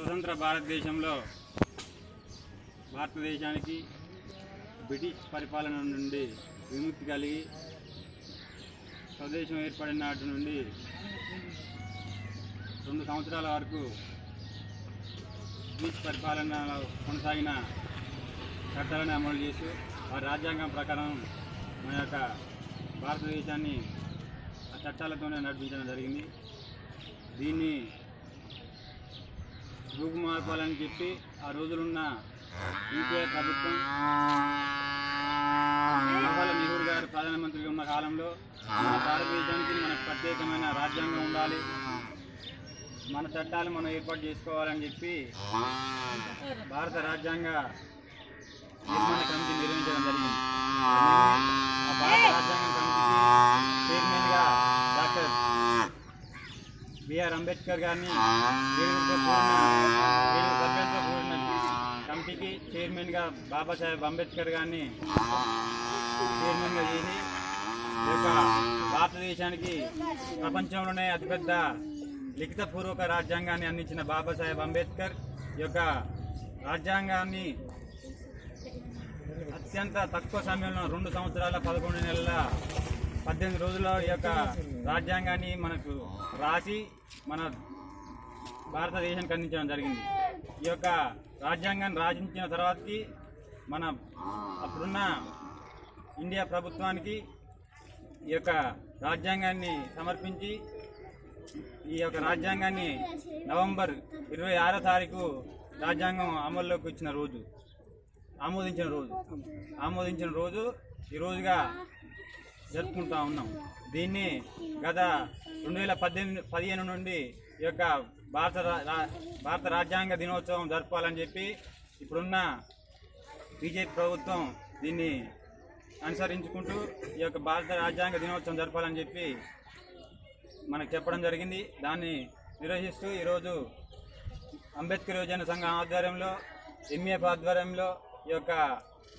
స్వతంత్ర భారతదేశంలో భారతదేశానికి బ్రిటిష్ పరిపాలన నుండి విముక్తి కలిగి స్వదేశం ఏర్పడిన నాటి నుండి రెండు సంవత్సరాల వరకు బ్రిటిష్ పరిపాలనలో కొనసాగిన చట్టాలను అమలు చేస్తూ ఆ రాజ్యాంగం ప్రకారం మన యొక్క భారతదేశాన్ని ఆ చట్టాలతోనే నడిపించడం జరిగింది. దీన్ని రూపుమార్పాలని చెప్పి ఆ రోజులున్న యూపీఏ ప్రభుత్వం జవహర్లాల్ నెహ్రూ గారు ప్రధానమంత్రిగా ఉన్న కాలంలో మన భారతదేశానికి మనకు ప్రత్యేకమైన రాజ్యాంగం ఉండాలి. మన చట్టాలు మనం ఏర్పాటు చేసుకోవాలని చెప్పి భారత రాజ్యాంగ నిర్మాణ కమిటీ నిర్వహించడం జరిగింది. ఆ భారత చైర్మన్గా డాక్టర్ బిఆర్ అంబేద్కర్ గారిని చైర్మన్గా బాబాసాహెబ్ అంబేద్కర్ గారిని చైర్మన్గా చేసి యొక్క భారతదేశానికి ప్రపంచంలోనే అతిపెద్ద లిఖితపూర్వక రాజ్యాంగాన్ని అందించిన బాబాసాహెబ్ అంబేద్కర్ ఈ యొక్క రాజ్యాంగాన్ని అత్యంత తక్కువ సమయంలో రెండు సంవత్సరాల పదకొండు నెలల పద్దెనిమిది రోజుల ఈ యొక్క రాజ్యాంగాన్ని మనకు రాసి మన భారతదేశానికి అందించడం జరిగింది. ఈ యొక్క రాజ్యాంగాన్ని రాజించిన తర్వాతకి మన అప్పుడున్న ఇండియా ప్రభుత్వానికి ఈ యొక్క రాజ్యాంగాన్ని సమర్పించి ఈ యొక్క రాజ్యాంగాన్ని నవంబర్ ఇరవై ఆరో తారీఖు రాజ్యాంగం అమల్లోకి వచ్చిన రోజు ఆమోదించిన రోజు. ఆమోదించిన రోజు ఈ రోజుగా జరుపుకుంటా ఉన్నాం. దీన్ని గత రెండు వేల పద్దెనిమిది పదిహేను నుండి ఈ యొక్క భారత రా- భారత రాజ్యాంగ దినోత్సవం జరపాలని చెప్పి ఇప్పుడున్న బీజేపీ ప్రభుత్వం దీన్ని అనుసరించుకుంటూ ఈ యొక్క భారత రాజ్యాంగ దినోత్సవం జరపాలని చెప్పి మనకు చెప్పడం జరిగింది. దాన్ని నిర్వహిస్తూ ఈరోజు అంబేద్కర్ యువజన సంఘం ఆధ్వర్యంలో ఎంఏఎఫ్ ఆధ్వర్యంలో ఈ యొక్క